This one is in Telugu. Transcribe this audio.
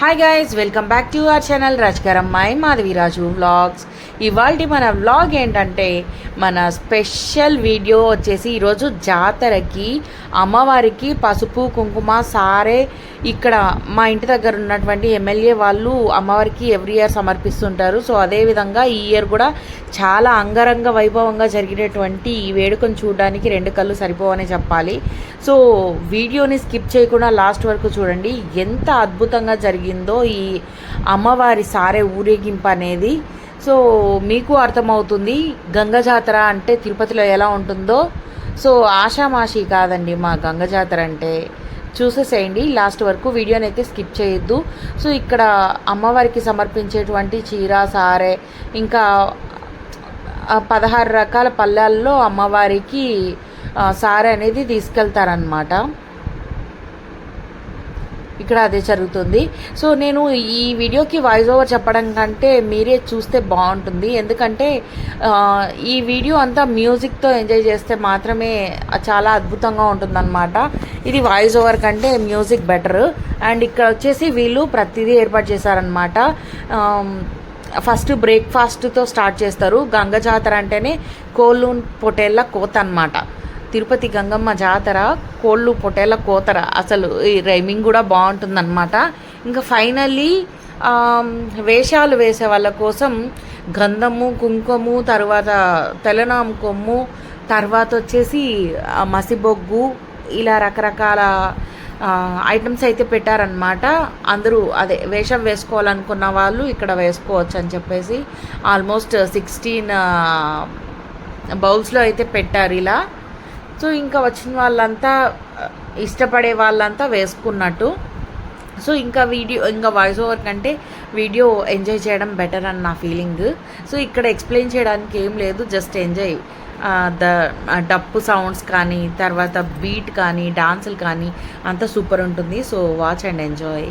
Hi guys welcome back to our channel రాజకరమ్మాయి Madhaviraju vlogs ఇవాళ మన వ్లాగ్ ఏంటంటే మన స్పెషల్ వీడియో వచ్చేసి ఈరోజు జాతరకి అమ్మవారికి పసుపు కుంకుమ సారే ఇక్కడ మా ఇంటి దగ్గర ఉన్నటువంటి ఎమ్మెల్యే వాళ్ళు అమ్మవారికి ఎవ్రీ ఇయర్ సమర్పిస్తుంటారు. సో అదేవిధంగా ఈ ఇయర్ కూడా చాలా అంగరంగ వైభవంగా జరిగినటువంటి ఈ వేడుకను చూడడానికి రెండు కళ్ళు సరిపోవని చెప్పాలి. సో వీడియోని స్కిప్ చేయకుండా లాస్ట్ వరకు చూడండి. ఎంత అద్భుతంగా జరిగింది ఈ అమ్మవారి సారే ఊరేగింపు అనేది. సో మీకు అర్థమవుతుంది గంగ జాతర అంటే తిరుపతిలో ఎలా ఉంటుందో. సో ఆషామాషి కాదండి మా గంగ జాతర అంటే. చూసేసేయండి లాస్ట్ వరకు వీడియోని అయితే స్కిప్ చేయొద్దు. సో ఇక్కడ అమ్మవారికి సమర్పించేటువంటి చీర సారే ఇంకా పదహారు రకాల పల్లెల్లో అమ్మవారికి సారే అనేది తీసుకెళ్తారనమాట ఇక్కడ అదే జరుగుతుంది. సో నేను ఈ వీడియోకి వాయిస్ ఓవర్ చెప్పడం కంటే మీరే చూస్తే బాగుంటుంది. ఎందుకంటే ఈ వీడియో అంతా మ్యూజిక్తో ఎంజాయ్ చేస్తే మాత్రమే చాలా అద్భుతంగా ఉంటుందన్నమాట. ఇది వాయిస్ ఓవర్ కంటే మ్యూజిక్ బెటర్ అండ్ ఇక్కడ వచ్చేసి వీళ్ళు ప్రతిదీ ఏర్పాటు చేశారనమాట ఫస్ట్ బ్రేక్ఫాస్ట్తో స్టార్ట్ చేస్తారు. గంగ జాతర అంటేనే కోళ్ళు పొటేళ్ళ కోత అనమాట తిరుపతి గంగమ్మ జాతర కోళ్ళు పొటేల కోతర. అసలు ఈ రైమింగ్ కూడా బాగుంటుందన్నమాట. ఇంకా ఫైనల్లీ వేషాలు వేసే వాళ్ళ కోసం గంధము కుంకుము తర్వాత తెలనాం కొమ్ము తర్వాత వచ్చేసి మసిబొగ్గు ఇలా రకరకాల ఐటమ్స్ అయితే పెట్టారనమాట అందరూ అదే వేషం వేసుకోవాలనుకున్న వాళ్ళు ఇక్కడ వేసుకోవచ్చు అని చెప్పేసి ఆల్మోస్ట్ సిక్స్టీన్ బౌల్స్లో అయితే పెట్టారు ఇలా. సో ఇంకా వచ్చిన వాళ్ళంతా ఇష్టపడే వాళ్ళంతా వేసుకున్నట్టు. సో ఇంకా వీడియో ఇంకా వాయిస్ ఓవర్ కంటే వీడియో ఎంజాయ్ చేయడం బెటర్ అని నా ఫీలింగ్ సో ఇక్కడ ఎక్స్ప్లెయిన్ చేయడానికి ఏం లేదు just enjoy the dappu sounds కానీ తర్వాత బీట్ కానీ డాన్సులు కానీ అంతా సూపర్ ఉంటుంది. So watch and enjoy